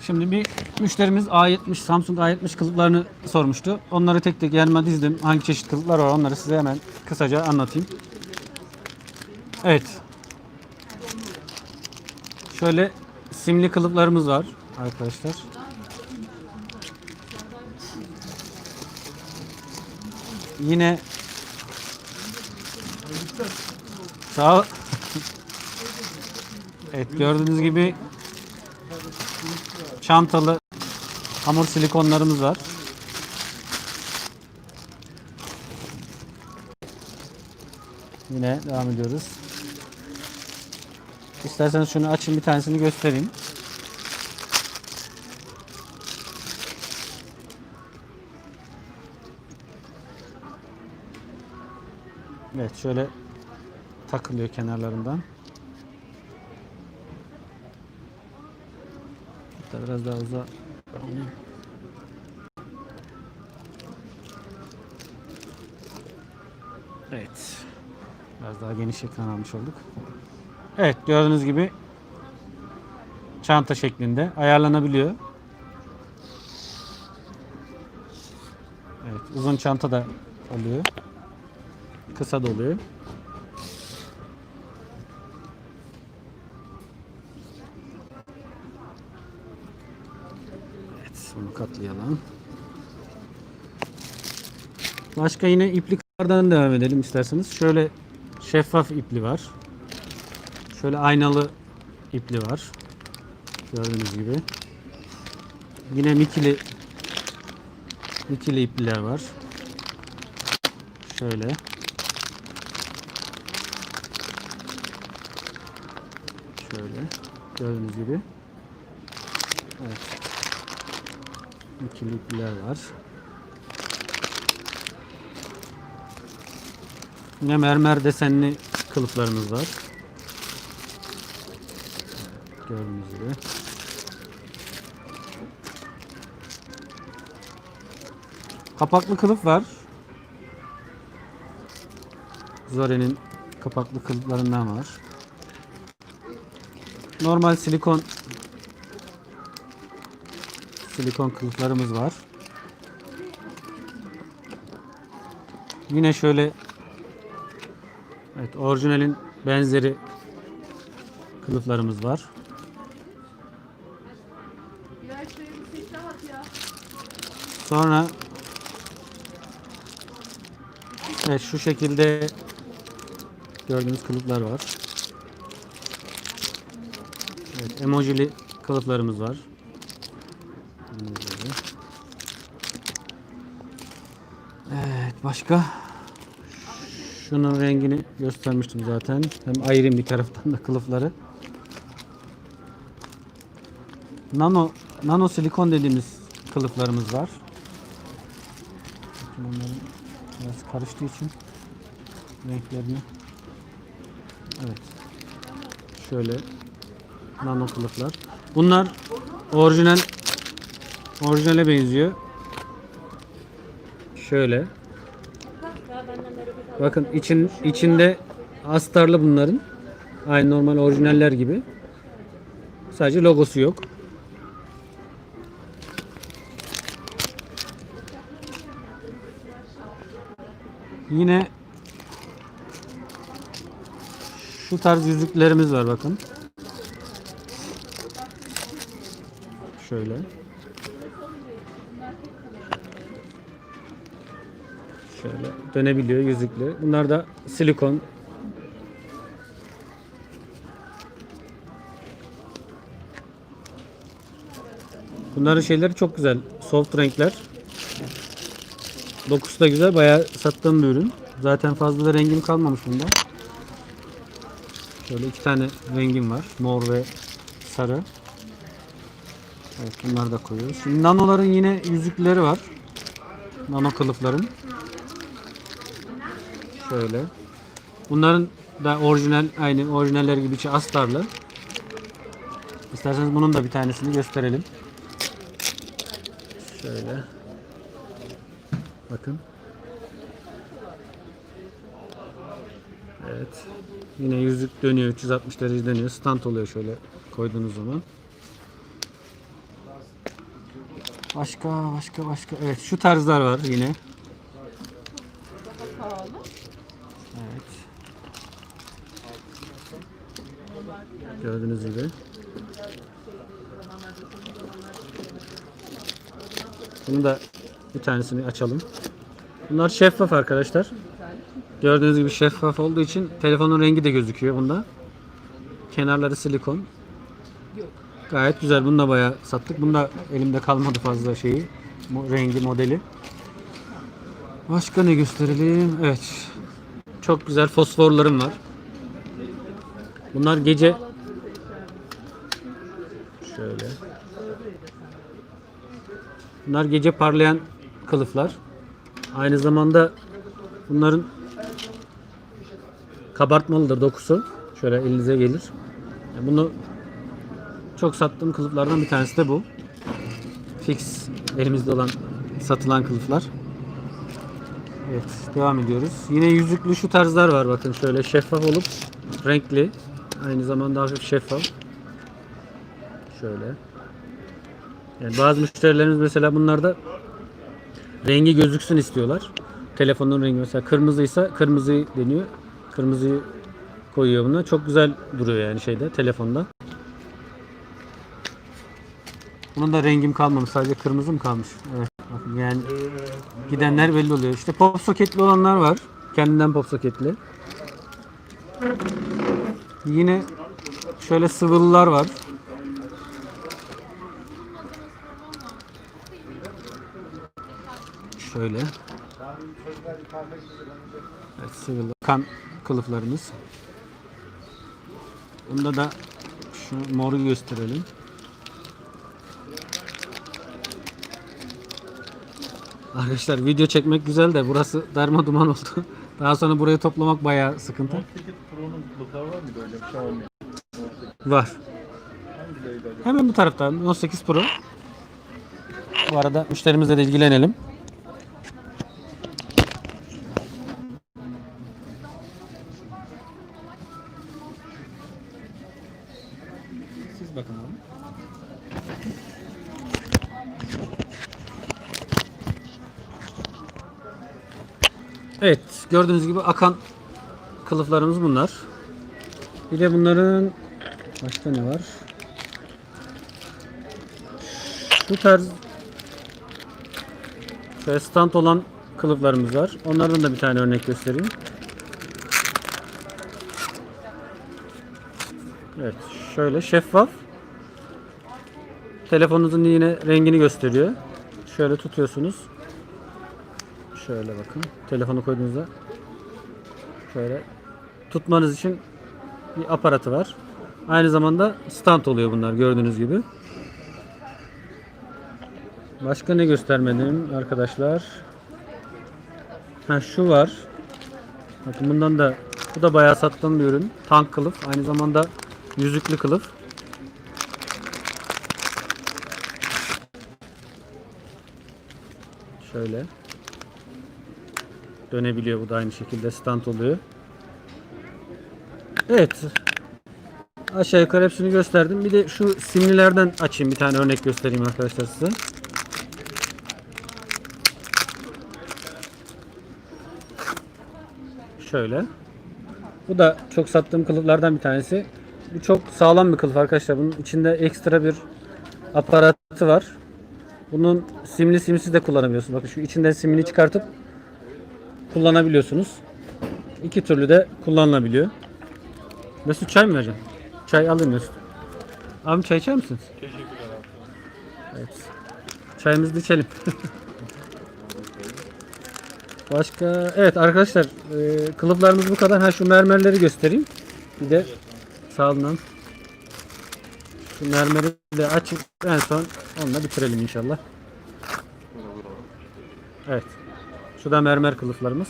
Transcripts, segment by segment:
Şimdi bir müşterimiz A70 Samsung A70 kılıflarını sormuştu. Onları tek tek yanıma dizdim. Hangi çeşit kılıflar var onları size hemen kısaca anlatayım. Evet. Şöyle simli kılıflarımız var arkadaşlar. Yine sağ Evet gördüğünüz gibi çantalı hamur silikonlarımız var. Yine devam ediyoruz. İsterseniz şunu açın bir tanesini göstereyim. Evet şöyle takılıyor kenarlarından. Hatta biraz daha uza. Evet. Biraz daha geniş ekran almış olduk. Evet gördüğünüz gibi çanta şeklinde ayarlanabiliyor. Evet uzun çanta da oluyor. Kısa da oluyor. Katlayalım. Başka yine ipliklerden devam edelim isterseniz. Şöyle şeffaf ipli var. Şöyle aynalı ipli var. Gördüğünüz gibi. Yine mikili mikili ipliler var. Şöyle. Şöyle. Gördüğünüz gibi. Evet. İkili ipliler var. Yine mermer desenli kılıflarımız var. Gördüğünüz gibi. Kapaklı kılıf var. Zore'nin kapaklı kılıflarından var. Normal silikon silikon kılıflarımız var. Yine şöyle Evet, orijinalin benzeri kılıflarımız var. Sonra Evet şu şekilde gördüğünüz kılıflar var. Evet, emojili kılıflarımız var. Başka şunun rengini göstermiştim zaten. Hem ayırayım bir taraftan da kılıfları. Nano nano silikon dediğimiz kılıflarımız var. Bakın onların biraz karıştığı için renklerini. Evet. Şöyle nano kılıflar. Bunlar orijinal orijinale benziyor. Şöyle. Bakın için içinde astarlı bunların. Aynı normal orijinaller gibi. Sadece logosu yok. Yine şu tarz yüzüklerimiz var bakın. Şöyle. Şöyle dönebiliyor yüzüklü. Bunlar da silikon. Bunların şeyleri çok güzel. Soft renkler. Dokusu da güzel. Bayağı sattığım bir ürün. Zaten fazla da rengim kalmamış bunda. Şöyle iki tane rengim var. Mor ve sarı. Evet bunları da koyuyoruz. Şimdi nanoların yine yüzükleri var. Nano kılıfların. Şöyle. Bunların da orijinal aynı orijinaller gibi içi astarlı. İsterseniz bunun da bir tanesini gösterelim. Şöyle. Bakın. Evet. Yine yüzük dönüyor 360 derece dönüyor. Stand oluyor şöyle koyduğunuz zaman. Başka başka başka. Evet şu tarzlar var yine. Evet. Gördüğünüz gibi. Bunu da bir tanesini açalım. Bunlar şeffaf arkadaşlar. Gördüğünüz gibi şeffaf olduğu için telefonun rengi de gözüküyor bunda. Kenarları silikon. Gayet güzel. Bunu da bayağı sattık. Bunda elimde kalmadı fazla şeyi. Rengi, modeli. Başka ne gösterelim? Evet. Çok güzel fosforlarım var. Bunlar gece şöyle. Bunlar gece parlayan kılıflar. Aynı zamanda bunların kabartmalıdır dokusu. Şöyle elinize gelir. Bunu çok sattığım kılıflardan bir tanesi de bu. Fix elimizde olan satılan kılıflar. Evet devam ediyoruz. Yine yüzüklü şu tarzlar var bakın şöyle şeffaf olup renkli. Aynı zamanda hafif şeffaf. Şöyle. Yani bazı müşterilerimiz mesela bunlarda rengi gözüksün istiyorlar. Telefonun rengi mesela kırmızıysa kırmızı deniyor. Kırmızıyı koyuyor buna. Çok güzel duruyor yani şeyde telefonda. Bunun da rengim kalmamış. Sadece kırmızı mı kalmış? Evet. Yani gidenler belli oluyor. İşte pop soketli olanlar var. Kendinden pop soketli. Yine şöyle sıvılılar var. Şöyle. Evet, sıvılı kan kılıflarımız. Bunda da şu moru gösterelim. Arkadaşlar video çekmek güzel de burası darma duman oldu. Daha sonra burayı toplamak bayağı sıkıntı. 8 Pro'nun kılıfları var? Hemen bu tarafta 18 Pro. Bu arada müşterimizle de ilgilenelim. Siz bakın abi. Evet, gördüğünüz gibi akan kılıflarımız bunlar. Bir de bunların başka ne var? Bu tarz şöyle stand olan kılıflarımız var. Onlardan da bir tane örnek göstereyim. Evet, şöyle şeffaf. Telefonunuzun yine rengini gösteriyor. Şöyle tutuyorsunuz. Şöyle bakın. Telefonu koyduğunuzda şöyle tutmanız için bir aparatı var. Aynı zamanda stand oluyor bunlar gördüğünüz gibi. Başka ne göstermedim arkadaşlar? Ha şu var. Bakın bundan da bu da bayağı sattığım bir ürün. Tank kılıf. Aynı zamanda yüzüklü kılıf. Şöyle. Dönebiliyor bu da aynı şekilde stand oluyor. Evet. Aşağı yukarı hepsini gösterdim. Bir de şu simlilerden açayım bir tane örnek göstereyim arkadaşlar size. Şöyle. Bu da çok sattığım kılıflardan bir tanesi. Bu çok sağlam bir kılıf arkadaşlar. Bunun içinde ekstra bir aparatı var. Bunun simli simsiz de kullanabiliyorsunuz. Bakın şu içinden simini çıkartıp kullanabiliyorsunuz. İki türlü de kullanılabiliyor. Mesut çay mı vereceksin? Çay alayım Mesut. Abim çay içer misiniz? Teşekkürler abi. Evet. Çayımızı da içelim. Başka evet arkadaşlar e, kılıflarımız bu kadar. Ha şu mermerleri göstereyim. Bir de sağ olun. Şu mermeri de açıp en son onunla bitirelim inşallah. Evet. Şu da mermer kılıflarımız.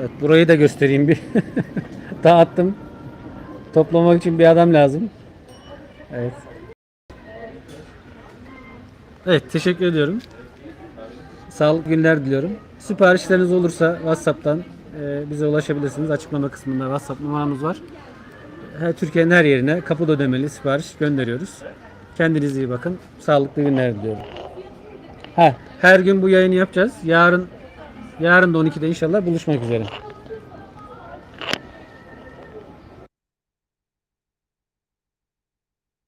Evet burayı da göstereyim bir. Dağıttım. Toplamak için bir adam lazım. Evet. Evet teşekkür ediyorum. Sağlıklı günler diliyorum. Siparişleriniz olursa WhatsApp'tan e, bize ulaşabilirsiniz. Açıklama kısmında WhatsApp numaramız var. Her, Türkiye'nin her yerine kapıda ödemeli sipariş gönderiyoruz. Kendinize iyi bakın. Sağlıklı günler diliyorum. Ha, her gün bu yayını yapacağız. Yarın yarın da 12'de inşallah buluşmak üzere.